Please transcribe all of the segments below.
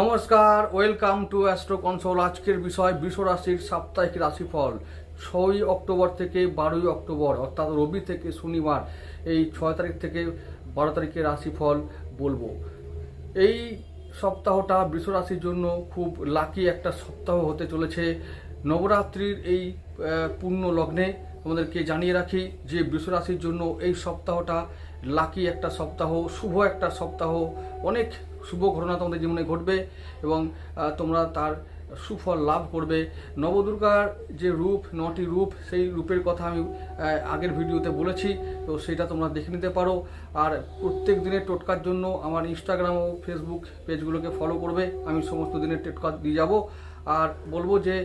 নমস্কার, welcome to astro console আজকের বিষয় বৃষ রাশির সাপ্তাহিক রাশিফল। ছয়ই অক্টোবর থেকে বারোই অক্টোবর, অর্থাৎ রবি থেকে শনিবার, এই ছয় তারিখ থেকে বারো তারিখের রাশিফল বলব। এই সপ্তাহটা বৃষ রাশির জন্য খুব লাকি একটা সপ্তাহ হতে চলেছে। নবরাত্রির এই পূর্ণ লগ্নে তোমাদেরকে জানিয়ে রাখি যে বৃষ রাশির জন্য এই সপ্তাহটা লাকি একটা সপ্তাহ, শুভ একটা সপ্তাহ, অনেক শুভ ঘটনা তোমাদের জীবনে ঘটবে এবং তোমরা তার সুফল লাভ করবে। নবদুর্গার যে রূপ, নটি রূপ, সেই রূপের কথা আমি আগের ভিডিওতে বলেছি, তো সেটা তোমরা দেখে নিতে পারো। আর প্রত্যেক দিনের টোটকার জন্য আমার ইনস্টাগ্রাম ও ফেসবুক পেজগুলোকে ফলো করবে। আমি সমস্ত দিনের টোটকা দিয়ে যাব। আর বলব যে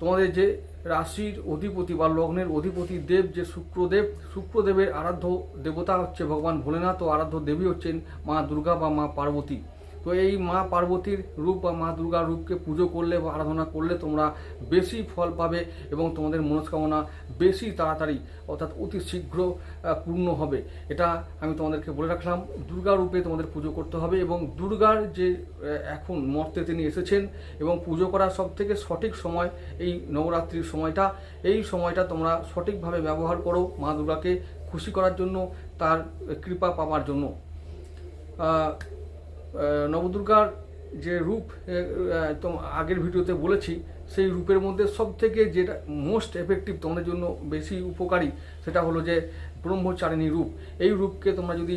তোমাদের যে রাশির অধিপতি বা লগ্নের অধিপতি দেব যে শুক্রদেব, শুক্রদেবের আরাধ্য দেবতা হচ্ছে ভগবান ভোলেনাথ ও আরাধ্য দেবী হচ্ছেন মা দুর্গা বা মা পার্বতী। তো এই মা পার্বতীর রূপ বা মা দুর্গার রূপকে পুজো করলে বা আরাধনা করলে তোমরা বেশি ফল পাবে এবং তোমাদের মনস্কামনা বেশি তাড়াতাড়ি অর্থাৎ অতি শীঘ্র পূর্ণ হবে। এটা আমি তোমাদেরকে বলে রাখলাম। দুর্গা রূপে তোমাদের পুজো করতে হবে এবং দুর্গার যে এখন মর্তে তিনি এসেছেন এবং পুজো করার সব থেকে সঠিক সময়, এই নবরাত্রির সময়টা, এই সময়টা তোমরা সঠিকভাবে ব্যবহার করো মা দুর্গাকে খুশি করার জন্য, তার কৃপা পাওয়ার জন্য। নবদুর্গার যে রূপ তো আগের ভিডিওতে বলেছি, সেই রূপের মধ্যে সব থেকে যেটা মোস্ট এফেক্টিভ তোমাদের জন্য বেশি উপকারী, সেটা হলো যে ব্রহ্মচারিণী রূপ। এই রূপকে তোমরা যদি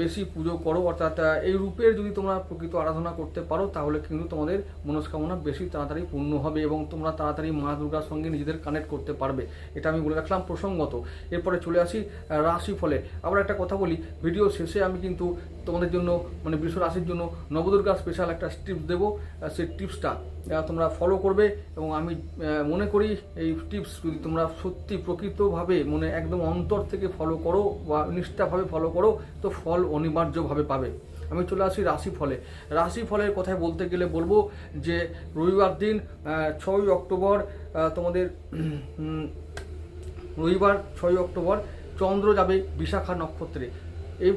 বেশি পুজো করো, অর্থাৎ এই রূপের যদি তোমরা প্রকৃত আরাধনা করতে পারো, তাহলে কিন্তু তোমাদের মনস্কামনা বেশি তাড়াতাড়ি পূর্ণ হবে এবং তোমরা তাড়াতাড়ি মা দুর্গার সঙ্গে নিজেদের কানেক্ট করতে পারবে। এটা আমি বলে রাখলাম প্রসঙ্গত। এরপরে চলে আসি রাশি ফলে আবার একটা কথা বলি ভিডিও শেষে আমি কিন্তু তোমাদের জন্য মানে বিশ্ব রাশির জন্য নবদুর্গা স্পেশাল একটা টিপস দেবো। সেই টিপসটা তোমরা ফলো করবে এবং আমি মনে করি এই টিপস যদি তোমরা সত্যি প্রকৃতভাবে মনে একদম অন্তর থেকে ফলো করো বা নিষ্ঠাভাবে ফলো করো, তো ফল অনিবার্যভাবে পাবে। আমি চলে আসি রাশি ফলে রাশি ফলের কথায় বলতে গেলে বলব যে রবিবার দিন ছয়ই অক্টোবর তোমাদের রবিবার ছয়ই অক্টোবর, চন্দ্র যাবে বিশাখা নক্ষত্রে। এই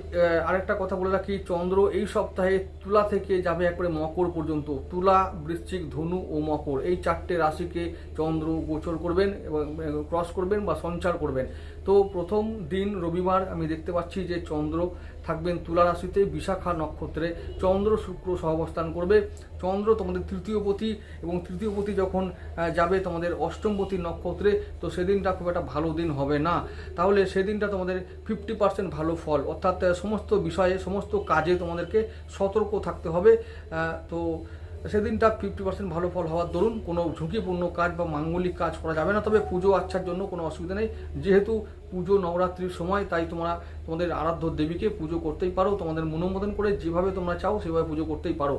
আরেকটা কথা বলে রাখি, চন্দ্র এই সপ্তাহে তুলা থেকে যাবে একবারে মকর পর্যন্ত। তুলা, বৃশ্চিক, ধনু ও মকর, এই চারটে রাশিকে চন্দ্র গোচর করবেন এবং ক্রস করবেন বা সঞ্চার করবেন। তো প্রথম দিন রবিবার আমি দেখতে পাচ্ছি যে চন্দ্র থাকবেন তুলা রাশিতে, বিশাখা নক্ষত্রে। চন্দ্র শুক্র সহাবস্থান করবে। চন্দ্র তোমাদের তৃতীয়পতি এবং তৃতীয়পতি যখন যাবে তোমাদের অষ্টমপতি নক্ষত্রে, তো সেদিনটা খুব একটা ভালো দিন হবে না। তাহলে সেদিনটা তোমাদের ফিফটি পার্সেন্ট ভালো ফল। অর্থাৎ সমস্ত বিষয়ে, সমস্ত কাজে তোমাদেরকে সতর্ক থাকতে হবে। তো সেদিনটা ফিফটি পার্সেন্ট ভালো ফল হওয়ার দরুন। কোনো ঝুঁকিপূর্ণ কাজ বা মাঙ্গলিক কাজ করা যাবে না। তবে পুজো আচ্ছার জন্য কোনো অসুবিধা নেই। যেহেতু পুজো নবরাত্রির সময়, তাই তোমরা তোমাদের আরাধ্য দেবীকে পুজো করতেই পারো। তোমাদের মনোমোদন করে যেভাবে তোমরা চাও, সেভাবে পুজো করতেই পারো।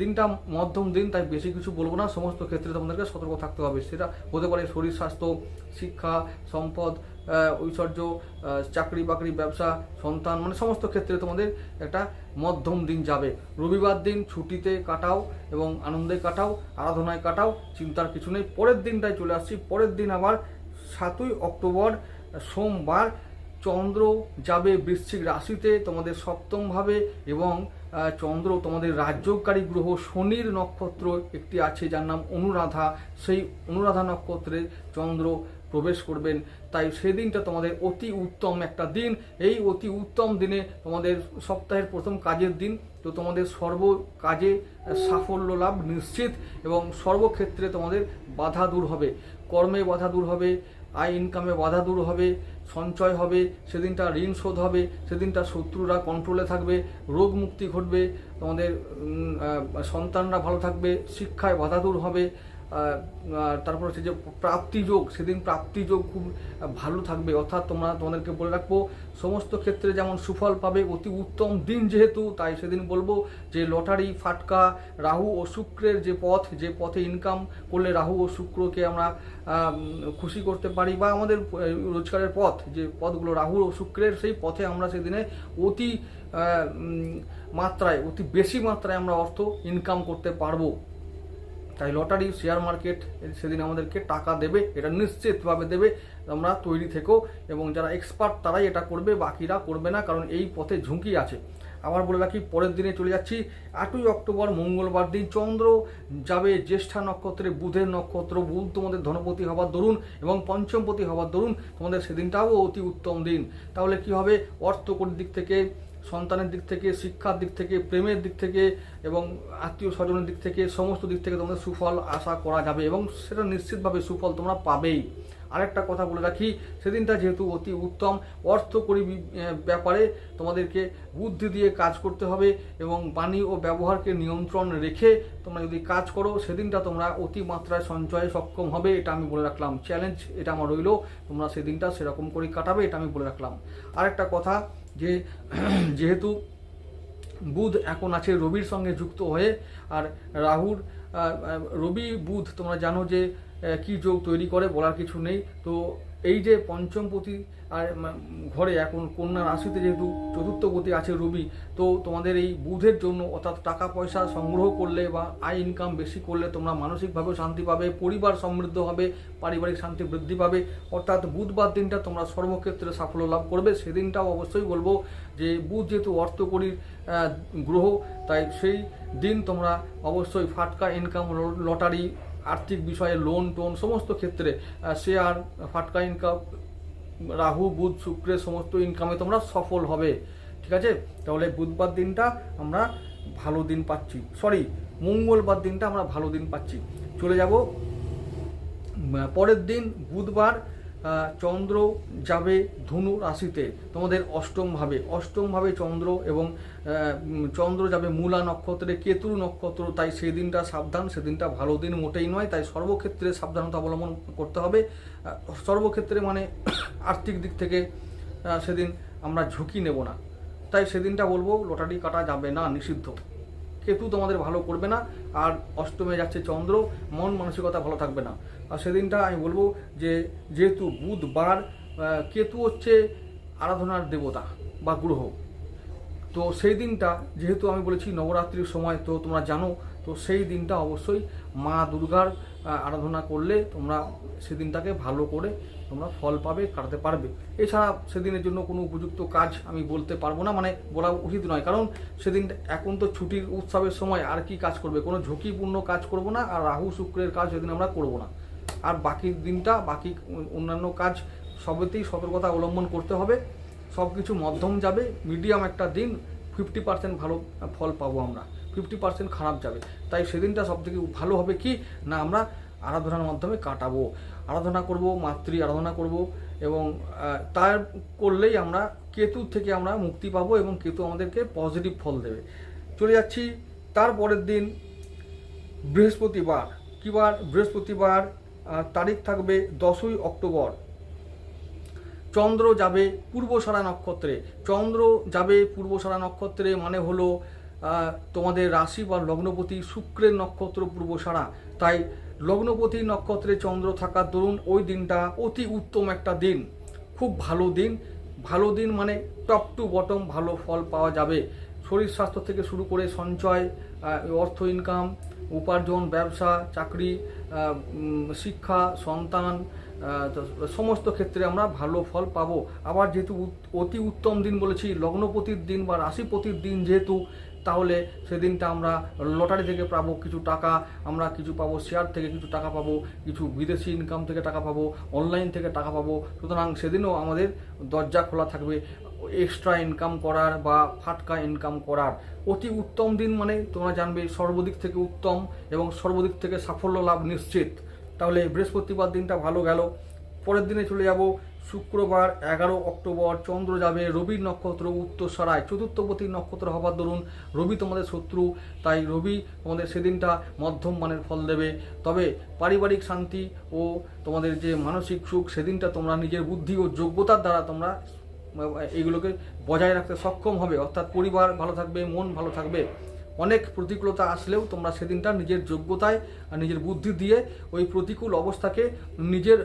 দিনটা মধ্যম দিন, তাই বেশি কিছু বলব না। সমস্ত ক্ষেত্রে তোমাদেরকে সতর্ক থাকতে হবে। সেটা হতে পারে শরীর স্বাস্থ্য, শিক্ষা, সম্পদ ঐশ্বর্য চাকরি বাকরি, ব্যবসা, সন্তান মানে সমস্ত ক্ষেত্রে তোমাদের একটা মধ্যম দিন যাবে। রবিবার দিন ছুটিতে কাটাও এবং আনন্দে কাটাও, আরাধনায় কাটাও, চিন্তার কিছু নেই। পরের দিনটায় চলে আসছি। পরের দিন আবার সাতই অক্টোবর সোমবার চন্দ্র যাবে বৃশ্চিক রাশিতে তোমাদের সপ্তমভাবে এবং চন্দ্র তোমাদের রাজ্যকারী গ্রহ শনির নক্ষত্র একটি আছে যার নাম অনুরাধা। সেই অনুরাধা নক্ষত্রে চন্দ্র প্রবেশ করবেন। তাই সেদিনটা তোমাদের অতি উত্তম একটা দিন। এই অতি উত্তম দিনে তোমাদের সপ্তাহের প্রথম কাজের দিন। তো তোমাদের সর্ব কাজে সাফল্য লাভ নিশ্চিত এবং সর্বক্ষেত্রে তোমাদের বাধা দূর হবে। কর্মে বাধা দূর হবে। আয় ইনকামে বাধা দূর হবে, সঞ্চয় হবে, সেদিনটা ঋণ শোধ হবে, সেদিনটা শত্রুরা কন্ট্রোলে থাকবে, রোগ মুক্তি ঘটবে, তোমাদের সন্তানরা ভালো থাকবে, শিক্ষায় বাধা দূর হবে তারপর হচ্ছে যে প্রাপ্তিযোগ সেদিন প্রাপ্তিযোগ খুব ভালো থাকবে। অর্থাৎ তোমরা তোমাদেরকে বলে রাখব, সমস্ত ক্ষেত্রে যেমন সুফল পাবে, অতি উত্তম দিন যেহেতু, তাই সেদিন বলব যে লটারি, ফাটকা, রাহু ও শুক্রের যে পথ, যে পথে ইনকাম করলে রাহু ও শুক্রকে আমরা খুশি করতে পারি বা আমাদের রোজগারের পথ, যে পথগুলো রাহু ও শুক্রের সেই পথে আমরা সেদিনে অতি মাত্রায়, অতি বেশি মাত্রায় আমরা অর্থ ইনকাম করতে পারব। তাই লটারি শেয়ার মার্কেট সেদিন আমাদেরকে টাকা দেবে, এটা নিশ্চিতভাবে দেবে আমরা তৈরি থেকো এবং যারা এক্সপার্ট তারাই এটা করবে, বাকিরা করবে না, কারণ এই পথে ঝুঁকি আছে। আবার বলে রাখি, পরের দিনে চলে যাচ্ছি, আটই অক্টোবর, মঙ্গলবার দিন, চন্দ্র যাবে জ্যেষ্ঠা নক্ষত্রে, বুধের নক্ষত্র, বুধ তোমাদের ধনপতি হবার দরুন এবং পঞ্চমপতি হবার দরুন, তোমাদের সেদিনটাও অতি উত্তম দিন। তাহলে কি হবে? অর্থকর দিক থেকে সন্তানের দিক থেকে, শিক্ষার দিক থেকে, প্রেমের দিক থেকে এবং আত্মীয় স্বজনের দিক থেকে, সমস্ত দিক থেকে তোমাদের সুফল আশা করা যাবে এবং সেটা নিশ্চিতভাবে সুফল তোমরা পাবেই। আরেকটা কথা বলে রাখি, সেদিনটা যেহেতু অতি উত্তম, অর্থকরী ব্যাপারে তোমাদেরকে বুদ্ধি দিয়ে কাজ করতে হবে এবং বাণী ও ব্যবহারকে নিয়ন্ত্রণ রেখে তোমরা যদি কাজ করো, সেদিনটা তোমরা অতি মাত্রায় সঞ্চয়ে সক্ষম হবে, এটা আমি বলে রাখলাম। চ্যালেঞ্জ এটা আমার রইল, তোমরা সেদিনটা সেরকম করে কাটাবে, এটা আমি বলে রাখলাম। আরেকটা কথা যে, যেহেতু বুধ এখন আছে রবির সঙ্গে যুক্ত হয়ে, আর রাহুর রবি, বুধ, তোমরা জানো যে কি যোগ তৈরি করে বলার কিছু নেই। তো এই যে পঞ্চমপতি আর ঘরে এখন কন্যা রাশিতে যেহেতু চতুর্থপতি আছে রবি, তো তোমাদের এই বুধের জন্য অর্থাৎ টাকা পয়সা সংগ্রহ করলে বা আয় ইনকাম বেশি করলে তোমরা মানসিকভাবেও শান্তি পাবে, পরিবার সমৃদ্ধ হবে, পারিবারিক শান্তি বৃদ্ধি পাবে। অর্থাৎ বুধবার দিনটা তোমরা সর্বক্ষেত্রে সাফল্য লাভ করবে। সেদিনটাও অবশ্যই বলব যে বুধ যেহেতু অর্থকরীর গ্রহ, তাই সেই দিন তোমরা অবশ্যই ফাটকা ইনকাম লটারি, আর্থিক বিষয়ে লোন টোন সমস্ত ক্ষেত্রে শেয়ার ফাটকা ইনকাম রাহু, বুধ শুক্রের সমস্ত ইনকামে তোমরা সফল হবে। ঠিক আছে? তাহলে বুধবার দিনটা আমরা ভালো দিন পাচ্ছি। সরি মঙ্গলবার দিনটা আমরা ভালো দিন পাচ্ছি। চলে যাব পরের দিন বুধবার চন্দ্র যাবে ধনু রাশিতে। তোমাদের অষ্টম ভাবে। অষ্টম ভাবে চন্দ্র এবং চন্দ্র যাবে মূলা নক্ষত্রে, কেতু নক্ষত্র। তাই সেই দিনটা সাবধান, সেদিনটা ভালো দিন মোটেই নয়। তাই সর্বক্ষেত্রে সাবধানতা অবলম্বন করতে হবে। সর্বক্ষেত্রে মানে আর্থিক দিক থেকে সেদিন আমরা ঝুঁকি নেব না। তাই সেদিনটা বলব, লটারি কাটা যাবে না নিষিদ্ধ। কেতু তোমাদের ভালো করবে না, আর অষ্টমে যাচ্ছে চন্দ্র, মন মানসিকতা ভালো থাকবে না। আর সেদিনটা আমি বলব যে, যেহেতু বুধবার কেতু হচ্ছে আরাধনার দেবতা বা গ্রহ। তো সেই দিনটা, যেহেতু আমি বলেছি নবরাত্রির সময়, তো তোমরা জানো, তো সেই দিনটা অবশ্যই মা দুর্গার আরাধনা করলে তোমরা সেদিনটাকে ভালো করে তোমরা ফল পাবে, কাটাতে পারবে। এছাড়া সেদিনের জন্য কোনো উপযুক্ত কাজ আমি বলতে পারব না মানে বলা উচিত নয়। কারণ সেদিন এখন তো ছুটির উৎসবের সময় আর কি কাজ করবে? কোনো ঝুঁকিপূর্ণ কাজ করব না, আর রাহু শুক্রের কাজ সেদিন আমরা করব না। আর বাকি দিনটা, বাকি অন্যান্য কাজ সবেতেই সতর্কতা অবলম্বন করতে হবে। সব কিছু মধ্যম যাবে, মিডিয়াম একটা দিন, ফিফটি পার্সেন্ট ভালো ফল পাবো আমরা। ফিফটি পার্সেন্ট খারাপ যাবে। তাই সেদিনটা সব থেকে ভালো হবে কি? না, আমরা আরাধনার মাধ্যমে কাটাবো। আরাধনা করব, মাতৃ আরাধনা করব এবং তার করলেই আমরা কেতু থেকে আমরা মুক্তি পাবো এবং কেতু আমাদেরকে পজিটিভ ফল দেবে। চলে যাচ্ছি, তারপরের দিন বৃহস্পতিবার। কিবার বৃহস্পতিবার তারিখ থাকবে দশই অক্টোবর। চন্দ্র যাবে পূর্বসারা নক্ষত্রে। চন্দ্র যাবে পূর্বসারা নক্ষত্রে মানে হলো তোমাদের রাশি বা লগ্নপতি শুক্রের নক্ষত্র পূর্ব সারা। তাই লগ্নপতি নক্ষত্রে চন্দ্র থাকার দরুন ওই দিনটা অতি উত্তম একটা দিন। খুব ভালো দিন। ভালো দিন মানে টপ টু বটম ভালো ফল পাওয়া যাবে। শরীর স্বাস্থ্য থেকে শুরু করে সঞ্চয় অর্থ ইনকাম উপার্জন, ব্যবসা, চাকরি শিক্ষা, সন্তান সমস্ত ক্ষেত্রে আমরা ভালো ফল পাবো। আবার যেহেতু অতি উত্তম দিন বলেছি, লগ্নপতির দিন বা রাশিপতির দিন যেহেতু তাহলে সেদিনটা আমরা লটারি থেকে পাবো, কিছু টাকা আমরা কিছু পাবো শেয়ার থেকে কিছু টাকা পাবো, কিছু বিদেশি ইনকাম থেকে টাকা পাবো অনলাইন থেকে টাকা পাবো। সুতরাং সেদিনও আমাদের দরজা খোলা থাকবে এক্সট্রা ইনকাম করার বা ফাটকা ইনকাম করার। অতি উত্তম দিন মানে তোমরা জানবে সর্বদিক থেকে উত্তম এবং সর্বদিক থেকে সাফল্য লাভ নিশ্চিত। তাহলে বৃহস্পতিবার দিনটা ভালো গেল। পরের দিনে চলে যাব শুক্রবার, এগারো অক্টোবর। চন্দ্র যাবে রবির নক্ষত্র উত্তর সরায় চতুর্থপতি নক্ষত্র হবার দরুন, রবি তোমাদের শত্রু, তাই রবি তোমাদের সেদিনটা মধ্যম মানের ফল দেবে। তবে পারিবারিক শান্তি ও তোমাদের যে মানসিক সুখ, সেদিনটা তোমরা নিজের বুদ্ধি ও যোগ্যতার দ্বারা তোমরা এইগুলোকে বজায় রাখতে সক্ষম হবে। অর্থাৎ পরিবার ভালো থাকবে, মন ভালো থাকবে। অনেক প্রতিকূলতা আসলেও তোমরা সেদিনটা নিজের যোগ্যতায় নিজের বুদ্ধি দিয়ে ওই প্রতিকূল অবস্থাকে নিজের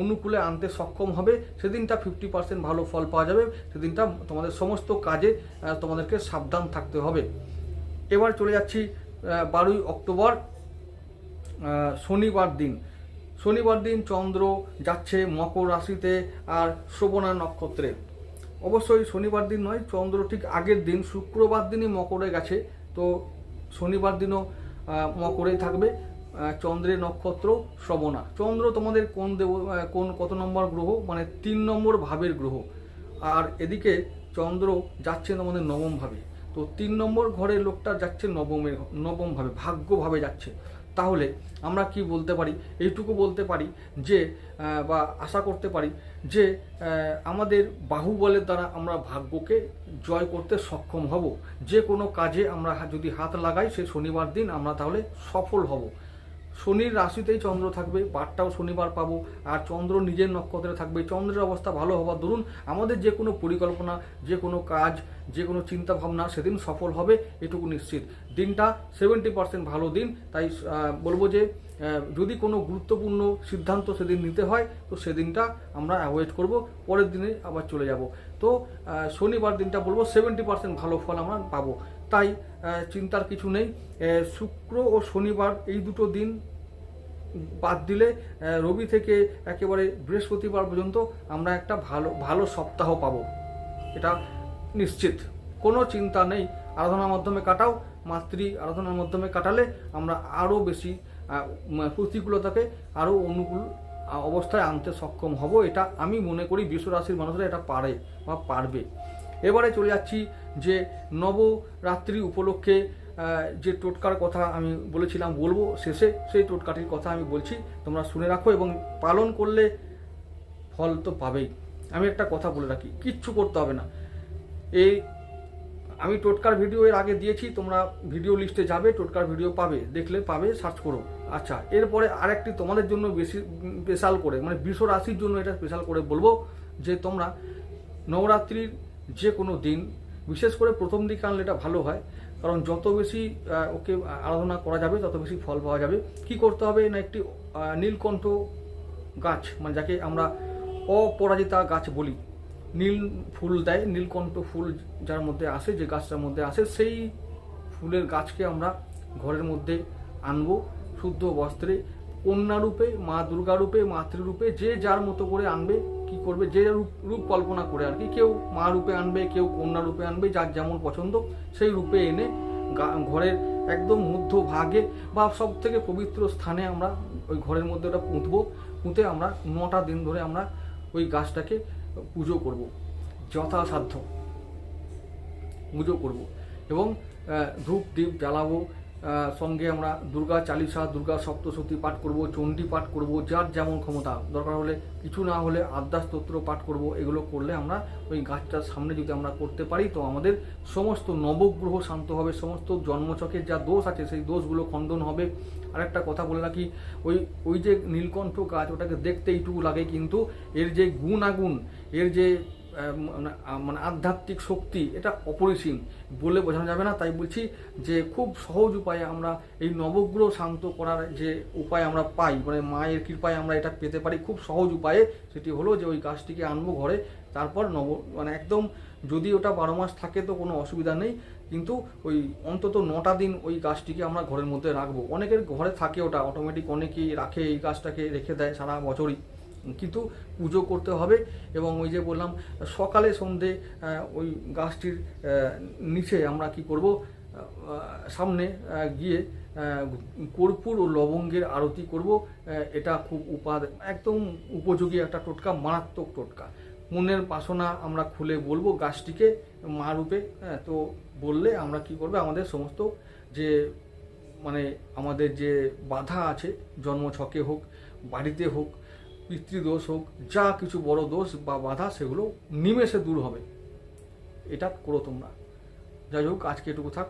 অনুকূলে আনতে সক্ষম হবে। সেদিনটা ফিফটি পার্সেন্ট ভালো ফল পাওয়া যাবে। সেদিনটা তোমাদের সমস্ত কাজে তোমাদেরকে সাবধান থাকতে হবে। এবার চলে যাচ্ছি বারোই অক্টোবর শনিবার দিন। শনিবার দিন চন্দ্র যাচ্ছে মকর রাশিতে আর শ্রবণা নক্ষত্রে। অবশ্যই শনিবার দিন নয়, চন্দ্র ঠিক আগের দিন, শুক্রবার দিনই মকরে গেছে। তো শনিবার দিনও মকরেই থাকবে চন্দ্রের নক্ষত্র শ্রবণা চন্দ্র তোমাদের কোন দেব কোন কত নম্বর গ্রহ? মানে তিন নম্বর ভাবের গ্রহ। আর এদিকে চন্দ্র যাচ্ছে তোমাদের নবম ভাবে। তো তিন নম্বর ঘরের লোকটা যাচ্ছে নবমের নবমভাবে ভাগ্যভাবে যাচ্ছে। তাহলে আমরা কি বলতে পারি? এইটুকু বলতে পারি যে বা আশা করতে পারি যে আমাদের বাহুবলের দ্বারা আমরা ভাগ্যকে জয় করতে সক্ষম হব। যে কোনো কাজে আমরা যদি হাত লাগাই সে শনিবার দিন আমরা তাহলে সফল হব। শনির রাশিতেই চন্দ্র থাকবে, বারটাও শনিবার পাবো, আর চন্দ্র নিজের নক্ষত্রে থাকবে। চন্দ্রের অবস্থা ভালো হওয়ার দরুন আমাদের যে কোনো পরিকল্পনা, যে কোনো কাজ, যে কোনো চিন্তা ভাবনা সেদিন সফল হবে এটুকু নিশ্চিত। দিনটা সেভেন্টি পার্সেন্ট ভালো দিন, তাই বলব যে যদি কোনো গুরুত্বপূর্ণ সিদ্ধান্ত সেদিন নিতে হয়, তো সেদিনটা আমরা অ্যাভয়েড করব, পরের দিনে আবার চলে যাব। তো শনিবার দিনটা বলব সেভেন্টি পার্সেন্ট ভালো ফল আমরা পাবো। তাই চিন্তার কিছু নেই। শুক্র ও শনিবার এই দুটো দিন বাদ দিলে রবি থেকে একেবারে বৃহস্পতিবার পর্যন্ত আমরা একটা ভালো ভালো সপ্তাহ পাবো। এটা নিশ্চিত। কোনো চিন্তা নেই। আরাধনার মাধ্যমে কাটাও, মাতৃ আরাধনার মাধ্যমে কাটালে আমরা আরও বেশি প্রতিকূলতাকে আরও অনুকূল অবস্থায় আনতে সক্ষম হব। এটা আমি মনে করি, বিশ্বরাশির মানুষরা এটা পারে বা পারবে। এবারে চলে যাচ্ছি যে নবরাত্রি উপলক্ষে যে টোটকার কথা আমি বলেছিলাম, বলব শেষে, সেই টোটকাটির কথা আমি বলছি। তোমরা শুনে রাখো এবং পালন করলে ফল তো পাবেই। আমি একটা কথা বলে রাখি, কিচ্ছু করতে হবে না। এই আমি টোটকার ভিডিও এর আগে দিয়েছি, তোমরা ভিডিও লিস্টে যাবে, টোটকার ভিডিও পাবে, দেখলে পাবে, সার্চ করো। আচ্ছা এরপরে আরেকটি তোমাদের জন্য বেশি, স্পেশাল করে মানে বিশ্ব রাশির জন্য এটা স্পেশাল করে বলব যে তোমরা নবরাত্রির যে কোনো দিন, বিশেষ করে প্রথম দিকে আনলে এটা ভালো হয়, কারণ যত বেশি ওকে আরাধনা করা যাবে, তত বেশি ফল পাওয়া যাবে। কি করতে হবে না একটি নীলকণ্ঠ গাছ মানে যাকে আমরা অপরাজিতা গাছ বলি, নীল ফুল দেয়, নীলকণ্ঠ ফুল যার মধ্যে আসে, যে গাছটার মধ্যে আসে, সেই ফুলের গাছকে আমরা ঘরের মধ্যে আনব, শুদ্ধ বস্ত্রে, কন্যারূপে, মা দুর্গারূপে, মাতৃরূপে, যে যার মতো করে আনবে কি করবে? যে রূপ কল্পনা করে আর কি। কেউ মা রূপে আনবে, কেউ কন্যা রূপে আনবে, যার যেমন পছন্দ সেই রূপে এনে ঘরের একদম মধ্য ভাগে বা সব থেকে পবিত্র স্থানে আমরা ওই ঘরের মধ্যে ওটা পুঁতবো। পুঁতে আমরা নটা দিন ধরে আমরা ওই গাছটাকে পুজো করব। যথাসাধ্য পুজো করব। এবং ধূপ দ্বীপ জ্বালাবো সঙ্গে আমরা দুর্গা চালিসা, দুর্গা সপ্তশতী পাঠ করব, চণ্ডী পাঠ করব, যার যেমন ক্ষমতা। দরকার হলে কিছু না হলে আদ্যাস্তোত্র পাঠ করব, এগুলো করলে আমরা ওই গাছটার সামনে যদি আমরা করতে পারি, তো আমাদের সমস্ত নবগ্রহ শান্ত হবে, সমস্ত জন্মচকের যা দোষ আছে, সেই দোষগুলো খণ্ডন হবে। আরেকটা কথা বলে রাখি, ওই ওই যে নীলকণ্ঠ গাছ, ওটাকে দেখতে এইটুকু লাগে, কিন্তু এর যে গুণাগুণ, এর যে মানে মানে আধ্যাত্মিক শক্তি, এটা অপরিসীম। বলে বোঝানো যাবে না, তাই বলছি যে খুব সহজ উপায়ে আমরা এই নবগ্রহ শান্ত করার যে উপায় আমরা পাই মানে মায়ের কৃপায় আমরা এটা পেতে পারি, খুব সহজ উপায়ে সেটি হলো যে ওই গাছটিকে আনব ঘরে, তারপর নব মানে একদম যদি ওটা বারো মাস থাকে তো কোনো অসুবিধা নেই, কিন্তু ওই অন্তত নটা দিন ওই গাছটিকে আমরা ঘরের মধ্যে রাখব। অনেকের ঘরে থাকে ওটা অটোমেটিক অনেকেই রাখে এই গাছটাকে রেখে দেয় সারা বছরই। কিন্তু পুজো করতে হবে এবং ওই যে বললাম সকালে সন্ধে ওই গাছটির নিচে আমরা কি করব? সামনে গিয়ে কর্পূর ও লবঙ্গের আরতি করব। এটা খুব উপা একদম উপযোগী একটা টোটকা মারাত্মক টোটকা। মনের বাসনা আমরা খুলে বলব গাছটিকে মা রূপে হ্যাঁ, তো বললে আমরা কি করবে? আমাদের সমস্ত যে মানে আমাদের যে বাধা আছে জন্মছকে হোক বাড়িতে হোক পিতৃদোষ হোক, যা কিছু বড় দোষ বা বাধা, সেগুলো নিমেষে দূর হবে। এটা করো তোমরা। যাই হোক, আজকে এটুকু থাক।